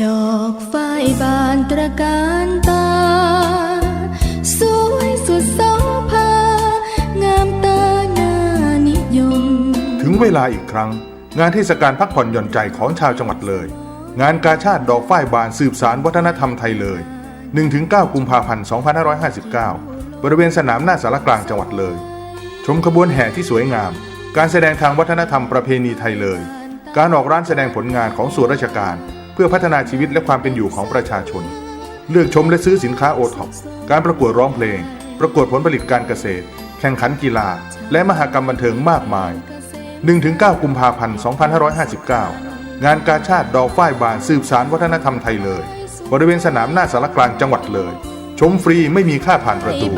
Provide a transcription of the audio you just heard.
ดอกฝ้ายบานตระการตา สวยสุดโสภางามตานานิยม ถึงเวลาอีกครั้ง งานเทศกาลพักผ่อนหย่อนใจของชาวจังหวัดเลย งานกาชาติดอกฝ้ายบานสืบสารวัฒนธรรมไทยเลย 1-9 กุมภาพันธ์ 2559 บริเวณสนามหน้าสารกลางจังหวัดเลย ชมขบวนแห่ที่สวยงาม การแสดงทางวัฒนธรรมประเพณีไทยเลย การออกร้านแสดงผลงานของส่วนราชการ เพื่อพัฒนาชีวิตและความเป็นอยู่ของประชาชน เลือกชมและซื้อสินค้าโอท็อปการประกวดร้องเพลง ประกวดผลผลิตการเกษตร แข่งขันกีฬา และมหกรรมบันเทิงมากมาย 1-9 กุมภาพันธ์ 2559 งานกาชาติดอกฝ้ายบานสืบสารวัฒนธรรมไทยเลย บริเวณสนามหน้าสารกลางจังหวัดเลย ชมฟรีไม่มีค่าผ่านประตู